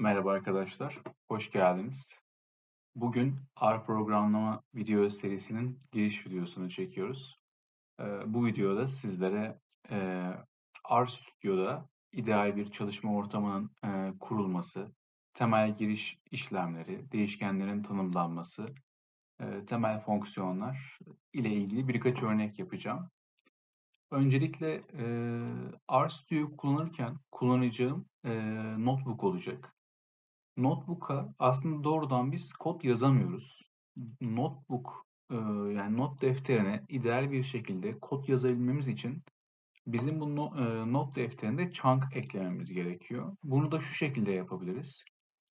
Merhaba arkadaşlar, hoş geldiniz. Bugün R programlama video serisinin giriş videosunu çekiyoruz. Ee, bu videoda sizlere e, R Studio'da ideal bir çalışma ortamının e, kurulması, temel giriş işlemleri, değişkenlerin tanımlanması, e, temel fonksiyonlar ile ilgili birkaç örnek yapacağım. Öncelikle e, RStudio'yu kullanırken kullanacağım notebook olacak. Notebook'a aslında doğrudan biz kod yazamıyoruz. Notebook e, yani not defterine ideal bir şekilde kod yazabilmemiz için bizim bu e, not defterinde chunk eklememiz gerekiyor. Bunu da şu şekilde yapabiliriz.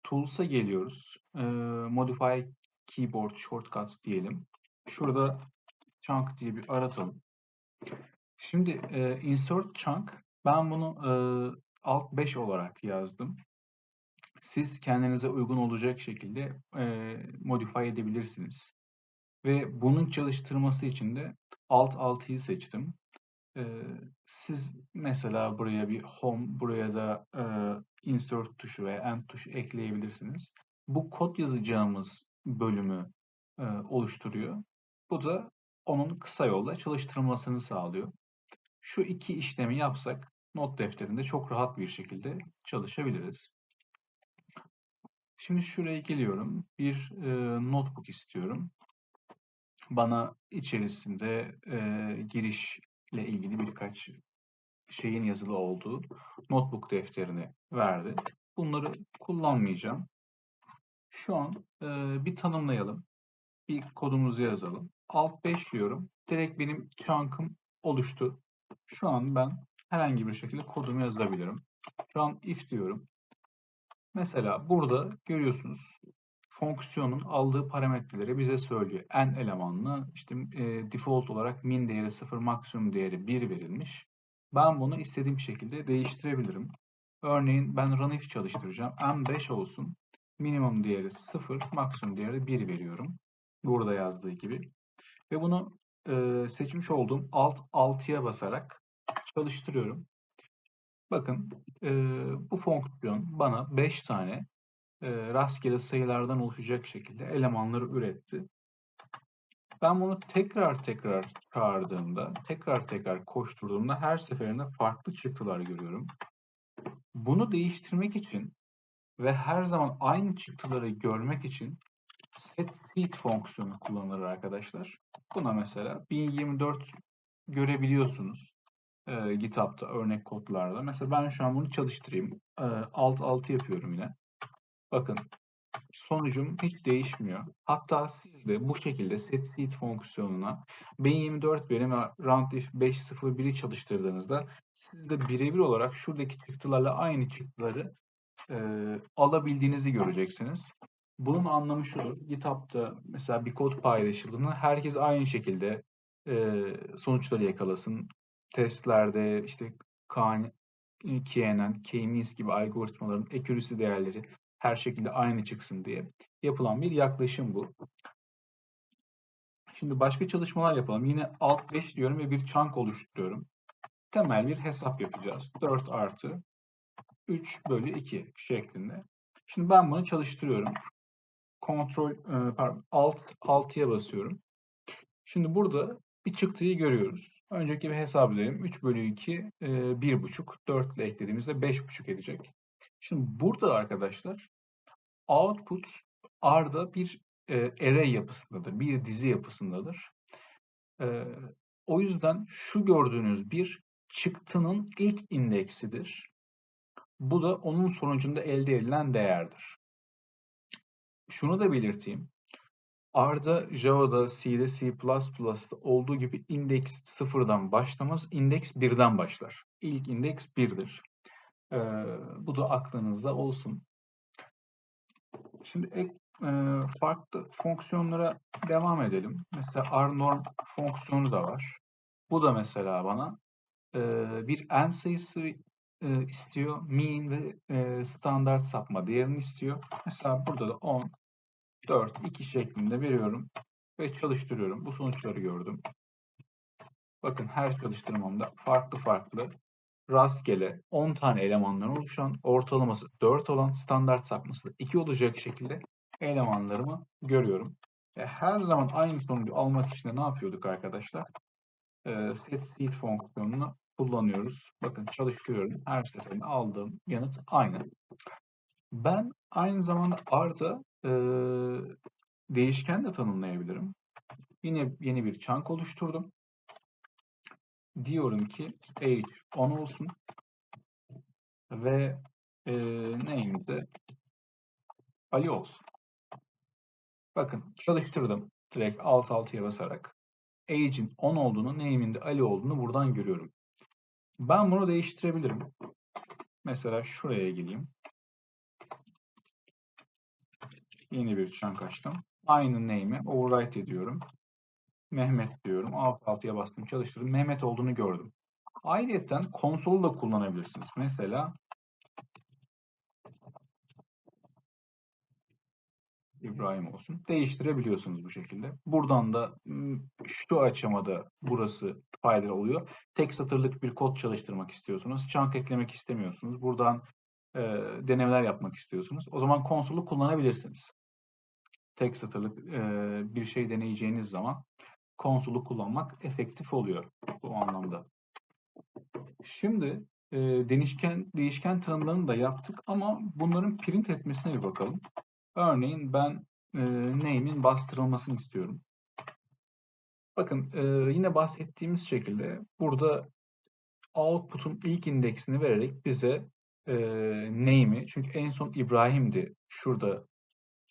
Tools'a geliyoruz. E, modify keyboard shortcuts diyelim. Şurada chunk diye bir aratalım. Şimdi insert chunk ben bunu alt 5 olarak yazdım. Siz kendinize uygun olacak şekilde e, modify edebilirsiniz. Ve bunun çalıştırması için de alt 6'yı seçtim. E, siz mesela buraya bir home, buraya da e, insert tuşu veya end tuşu ekleyebilirsiniz. Bu kod yazacağımız bölümü e, oluşturuyor. Bu da onun kısa yolla çalıştırılmasını sağlıyor. Şu iki işlemi yapsak not defterinde çok rahat bir şekilde çalışabiliriz. Şimdi şuraya geliyorum. Bir e, notebook istiyorum. Bana içerisinde e, girişle ilgili birkaç şeyin yazılı olduğu notebook defterini verdi. Bunları kullanmayacağım. Şu an e, bir tanımlayalım. Bir kodumuzu yazalım. Alt 5 diyorum. Direkt benim chunk'ım oluştu. Şu an ben herhangi bir şekilde kodumu yazabilirim. Şu an if diyorum. Mesela burada görüyorsunuz fonksiyonun aldığı parametreleri bize söylüyor. n elemanlı işte e, default olarak min değeri 0, maksimum değeri 1 verilmiş. Ben bunu istediğim şekilde değiştirebilirim. Örneğin ben run if çalıştıracağım. n 5 olsun. Minimum değeri 0, maksimum değeri 1 veriyorum. Burada yazdığı gibi. Ve bunu e, seçmiş olduğum alt 6'ya basarak çalıştırıyorum. Bakın e, bu fonksiyon bana 5 tane e, rastgele sayılardan oluşacak şekilde elemanları üretti. Ben bunu tekrar tekrar çağırdığımda, tekrar tekrar koşturduğumda her seferinde farklı çıktılar görüyorum. Bunu değiştirmek için ve her zaman aynı çıktıları görmek için setSeed fonksiyonu kullanılır arkadaşlar. Buna mesela 1024 görebiliyorsunuz e, GitHub'da örnek kodlarda. Mesela ben şu an bunu çalıştırayım. E, alt altı yapıyorum yine. Bakın sonucum hiç değişmiyor. Hatta siz de bu şekilde setSeed fonksiyonuna 1024 verim ve roundif 501'i çalıştırdığınızda siz de birebir olarak şuradaki çıktılarla aynı çıktıları e, alabildiğinizi göreceksiniz. Bunun anlamı şudur. GitHub'da mesela bir kod paylaşıldığında herkes aynı şekilde e, sonuçları yakalasın testlerde işte KNN, K-means gibi algoritmaların accuracy değerleri her şekilde aynı çıksın diye yapılan bir yaklaşım bu. Şimdi başka çalışmalar yapalım. Yine alt 5 diyorum ve bir chunk oluşturuyorum. Temel bir hesap yapacağız. 4 artı 3 bölü 2 şeklinde. Şimdi ben bunu çalıştırıyorum. Kontrol, e, pardon, alt 6'ya basıyorum. Şimdi burada bir çıktıyı görüyoruz. Önceki bir hesap edelim. 3 bölü 2 e, 1,5. 4 ile eklediğimizde 5,5 edecek. Şimdi burada arkadaşlar output R'da bir e, array yapısındadır. Bir dizi yapısındadır. E, o yüzden şu gördüğünüz bir çıktının ilk indeksidir. Bu da onun sonucunda elde edilen değerdir. Şunu da belirteyim. R'da, Java'da, C'de, C++'da olduğu gibi indeks sıfırdan başlamaz, indeks birden başlar. İlk indeks birdir. Ee, bu da aklınızda olsun. Şimdi ek, e, farklı fonksiyonlara devam edelim. Mesela rnorm fonksiyonu da var. Bu da mesela bana e, bir n sayısı e, istiyor. Mean ve e, standart sapma değerini istiyor. Mesela burada da 10, 4, 2 şeklinde veriyorum ve çalıştırıyorum. Bu sonuçları gördüm. Bakın her çalıştırmamda farklı farklı rastgele 10 tane elemandan oluşan, ortalaması 4 olan, standart sapması 2 olacak şekilde elemanlarımı görüyorum. E, her zaman aynı sonucu almak için de ne yapıyorduk arkadaşlar? E, set seed fonksiyonunu kullanıyoruz. Bakın çalıştırıyorum. Her seferinde aldığım yanıt aynı. Ben aynı zamanda R'da e, değişken de tanımlayabilirim. Yine yeni bir chunk oluşturdum. Diyorum ki age 10 olsun ve e, name de Ali olsun. Bakın çalıştırdım direkt alt altıya basarak. Age'in 10 olduğunu, name'in de Ali olduğunu buradan görüyorum. Ben bunu değiştirebilirim. Mesela şuraya geleyim. Yeni bir chunk açtım. Aynı name'i overwrite ediyorum. Mehmet diyorum. Alt altıya bastım çalıştırdım. Mehmet olduğunu gördüm. Ayrıca konsolu da kullanabilirsiniz. Mesela İbrahim olsun. Değiştirebiliyorsunuz bu şekilde. Buradan da şu aşamada burası faydalı oluyor. Tek satırlık bir kod çalıştırmak istiyorsunuz. Chunk eklemek istemiyorsunuz. Buradan e, denemeler yapmak istiyorsunuz. O zaman konsolu kullanabilirsiniz. Tek satırlık e, bir şey deneyeceğiniz zaman konsolu kullanmak efektif oluyor bu anlamda. Şimdi e, değişken, değişken tanımlarını da yaptık ama bunların print etmesine bir bakalım. Örneğin ben e, name'in bastırılmasını istiyorum. Bakın e, yine bahsettiğimiz şekilde burada output'un ilk indeksini vererek bize e, name'i çünkü en son İbrahim'di şurada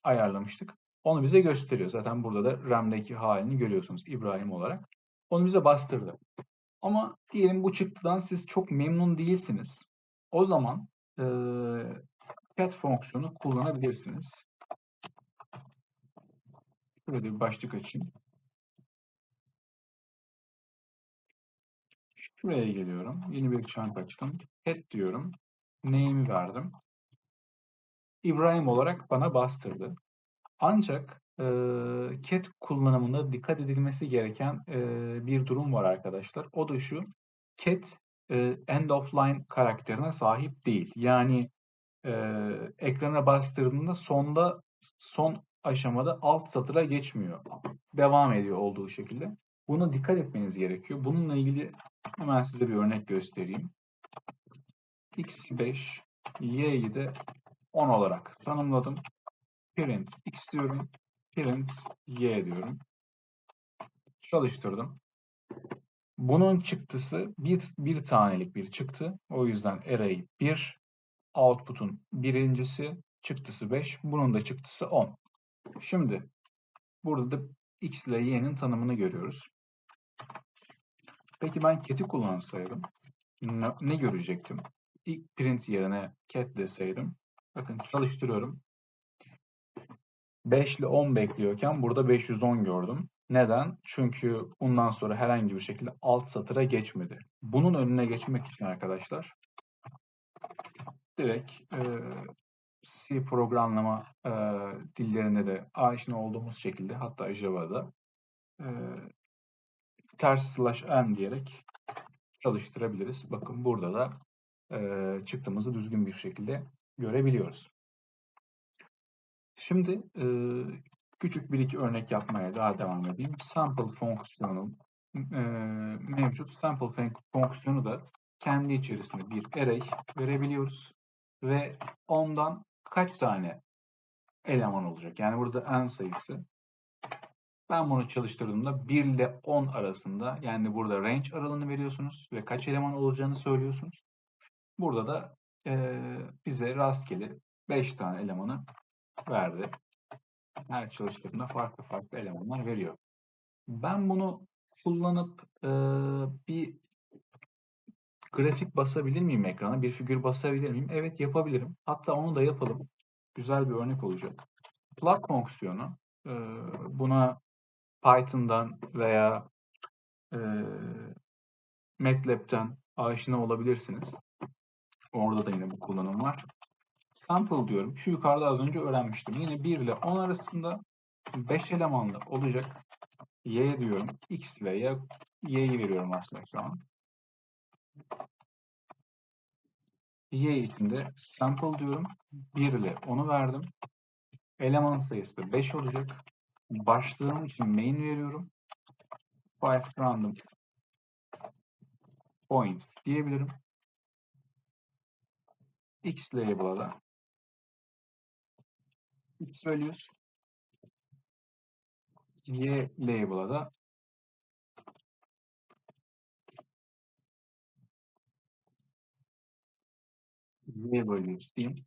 ayarlamıştık. Onu bize gösteriyor. Zaten burada da RAM'deki halini görüyorsunuz İbrahim olarak. Onu bize bastırdı. Ama diyelim bu çıktıdan siz çok memnun değilsiniz. O zaman e, cat fonksiyonu kullanabilirsiniz. Şurada bir başlık açayım. Şuraya geliyorum. Yeni bir chunk açtım. Cat diyorum. Name'i verdim. İbrahim olarak bana bastırdı. Ancak e, cat kullanımında dikkat edilmesi gereken e, bir durum var arkadaşlar. O da şu. Cat e, end of line karakterine sahip değil. Yani e, ekrana bastırdığında sonda son aşamada alt satıra geçmiyor. Devam ediyor olduğu şekilde. Buna dikkat etmeniz gerekiyor. Bununla ilgili hemen size bir örnek göstereyim. X5 y'yi de 10 olarak tanımladım. Parent x diyorum. Parent y diyorum. Çalıştırdım. Bunun çıktısı bir, bir tanelik bir çıktı. O yüzden array 1, output'un birincisi, çıktısı 5. Bunun da çıktısı 10. Şimdi burada da x ile y'nin tanımını görüyoruz. Peki ben cat'i kullansaydım ne, ne görecektim? İlk print yerine cat deseydim. Bakın çalıştırıyorum. 5 ile 10 bekliyorken burada 510 gördüm. Neden? Çünkü bundan sonra herhangi bir şekilde alt satıra geçmedi. Bunun önüne geçmek için arkadaşlar direkt e, C programlama e, dillerinde de aşina olduğumuz şekilde hatta Java'da e, ters slash n diyerek çalıştırabiliriz. Bakın burada da e, çıktığımızı düzgün bir şekilde görebiliyoruz. Şimdi e, küçük bir iki örnek yapmaya daha devam edeyim. Sample fonksiyonu e, mevcut. Sample fonksiyonu da kendi içerisinde bir array verebiliyoruz. Ve ondan kaç tane eleman olacak? Yani burada n sayısı. Ben bunu çalıştırdığımda 1 ile 10 arasında yani burada range aralığını veriyorsunuz ve kaç eleman olacağını söylüyorsunuz. Burada da e, bize rastgele 5 tane elemanı verdi. Her çalıştırdığında farklı farklı elemanlar veriyor. Ben bunu kullanıp e, bir grafik basabilir miyim ekrana? Bir figür basabilir miyim? Evet yapabilirim. Hatta onu da yapalım. Güzel bir örnek olacak. Plot fonksiyonu e, buna Python'dan veya e, MATLAB'den aşina olabilirsiniz. Orada da yine bu kullanım var. Sample diyorum. Şu yukarıda az önce öğrenmiştim. Yine 1 ile 10 arasında 5 elemanlı olacak. Y diyorum. X ve Y. Y'yi veriyorum aslında şu an. Y için de sample diyorum. 1 ile 10'u verdim. Eleman sayısı da 5 olacak. Başlığım için main veriyorum. 5 random points diyebilirim. X label'a X values Y label'a da Y values diyeyim.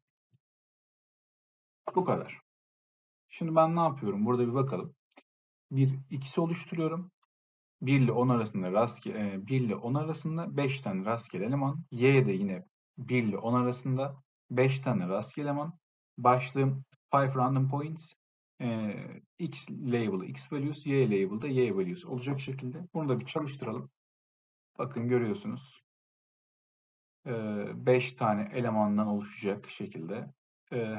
Bu kadar. Şimdi ben ne yapıyorum? Burada bir bakalım. Bir X oluşturuyorum. 1 ile 10 arasında rastgele 1 ile 10 arasında 5 tane rastgele eleman. Y de yine 1 ile 10 arasında 5 tane rastgele eleman. Başlığım 5 random points. E, X label X values, Y label da Y values olacak şekilde. Bunu da bir çalıştıralım. Bakın görüyorsunuz. 5 tane elemandan oluşacak şekilde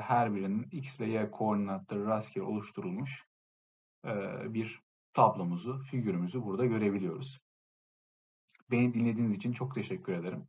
her birinin X ve Y koordinatları rastgele oluşturulmuş bir tablomuzu, figürümüzü burada görebiliyoruz. Beni dinlediğiniz için çok teşekkür ederim.